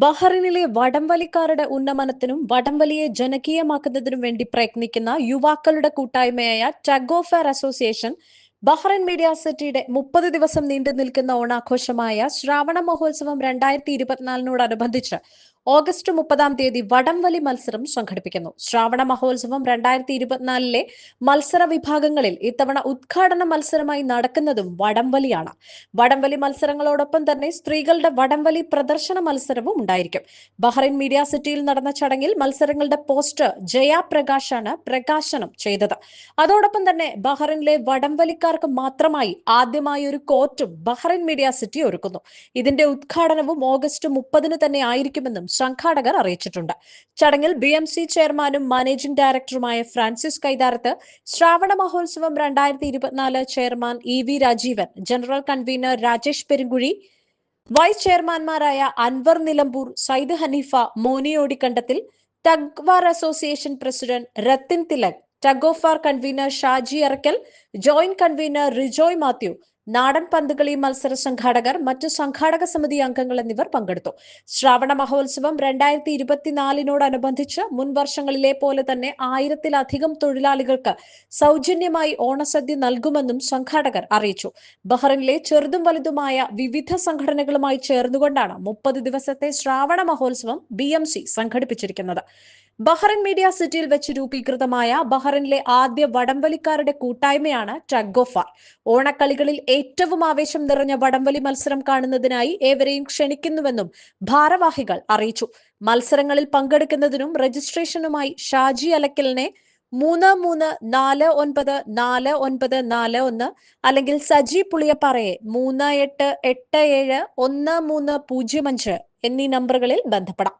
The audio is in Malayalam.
ബഹ്റിനിലെ വടംവലിക്കാരുടെ ഉന്നമനത്തിനും വടംവലിയെ ജനകീയമാക്കുന്നതിനും വേണ്ടി പ്രയത്നിക്കുന്ന യുവാക്കളുടെ കൂട്ടായ്മയായ ടഗോഫെയർ അസോസിയേഷൻ ബഹ്റൈൻ മീഡിയ സിറ്റിയുടെ മുപ്പത് ദിവസം നീണ്ടു നിൽക്കുന്ന ഓണാഘോഷമായ ശ്രാവണ മഹോത്സവം രണ്ടായിരത്തി ഇരുപത്തിനാലിനോടനുബന്ധിച്ച് ഓഗസ്റ്റ് മുപ്പതാം തീയതി വടംവലി മത്സരം സംഘടിപ്പിക്കുന്നു. ശ്രാവണ മഹോത്സവം രണ്ടായിരത്തി ഇരുപത്തിനാലിലെ മത്സര വിഭാഗങ്ങളിൽ ഇത്തവണ ഉദ്ഘാടന മത്സരമായി നടക്കുന്നതും വടംവലിയാണ്. വടംവലി മത്സരങ്ങളോടൊപ്പം തന്നെ സ്ത്രീകളുടെ വടംവലി പ്രദർശന മത്സരവും ഉണ്ടായിരിക്കും. ബഹ്റൈൻ മീഡിയ സിറ്റിയിൽ നടന്ന ചടങ്ങിൽ മത്സരങ്ങളുടെ പോസ്റ്റർ ജയ പ്രകാശാണ് പ്രകാശനം ചെയ്തത്. അതോടൊപ്പം തന്നെ ബഹ്റൈനിലെ വടംവലിക്കാർക്ക് മാത്രമായി ആദ്യമായി ഒരു കോർട്ടും ബഹ്റൈൻ മീഡിയ സിറ്റി ഒരുക്കുന്നു. ഇതിന്റെ ഉദ്ഘാടനവും ഓഗസ്റ്റ് മുപ്പതിന് തന്നെ ആയിരിക്കുമെന്നും സംഘാടകർ അറിയിച്ചിട്ടുണ്ട്. ചടങ്ങിൽ ബി എം സി ചെയർമാനും മാനേജിംഗ് ഡയറക്ടറുമായ ഫ്രാൻസിസ് കൈതാരത്ത് ശ്രാവണ മഹോത്സവം രണ്ടായിരത്തി ഇരുപത്തിനാല് chairman E V Rajeevan general convener Rajesh Perunkuzhi vice ചെയർമാൻമാരായ Anwar Nilambur Sayyid Haneefa മോനിയോടിക്കണ്ടത്തിൽ tug war association president Rathin Thilak tug of war convener Shaji Arakkal joint convener Rijoy Mathew നാടൻ പന്തുകളി മത്സര സംഘാടകർ മറ്റു സംഘാടക സമിതി അംഗങ്ങൾ എന്നിവർ പങ്കെടുത്തു. ശ്രാവണ മഹോത്സവം രണ്ടായിരത്തി ഇരുപത്തിനാലിനോടനുബന്ധിച്ച് മുൻ വർഷങ്ങളിലെ പോലെ തന്നെ ആയിരത്തിലധികം തൊഴിലാളികൾക്ക് സൗജന്യമായി ഓണസദ്യ നൽകുമെന്നും സംഘാടകർ അറിയിച്ചു. ബഹ്റിനിലെ ചെറുതും വലുതുമായ വിവിധ സംഘടനകളുമായി ചേർന്നുകൊണ്ടാണ് മുപ്പത് ദിവസത്തെ Shravana Mahotsavam B M C സംഘടിപ്പിച്ചിരിക്കുന്നത്. ബഹ്റൻ മീഡിയ സിറ്റിയിൽ വെച്ച് രൂപീകൃതമായ ബഹ്റിനിലെ ആദ്യ വടംവലിക്കാരുടെ കൂട്ടായ്മയാണ് ടഗ് ഓഫ് വാർ. ഓണക്കളികളിൽ ഏറ്റവും ആവേശം നിറഞ്ഞ വടംവലി മത്സരം കാണുന്നതിനായി ഏവരെയും ക്ഷണിക്കുന്നുവെന്നും ഭാരവാഹികൾ അറിയിച്ചു. മത്സരങ്ങളിൽ പങ്കെടുക്കുന്നതിനും രജിസ്ട്രേഷനുമായി ഷാജി അലക്കലിനെ മൂന്ന് മൂന്ന് നാല് ഒൻപത് നാല് ഒൻപത് നാല് ഒന്ന് അല്ലെങ്കിൽ സജി പുളിയപ്പാറയെ മൂന്ന് എട്ട് എട്ട് ഏഴ് ഒന്ന് മൂന്ന് പൂജ്യം അഞ്ച് എന്നീ നമ്പറുകളിൽ ബന്ധപ്പെടാം.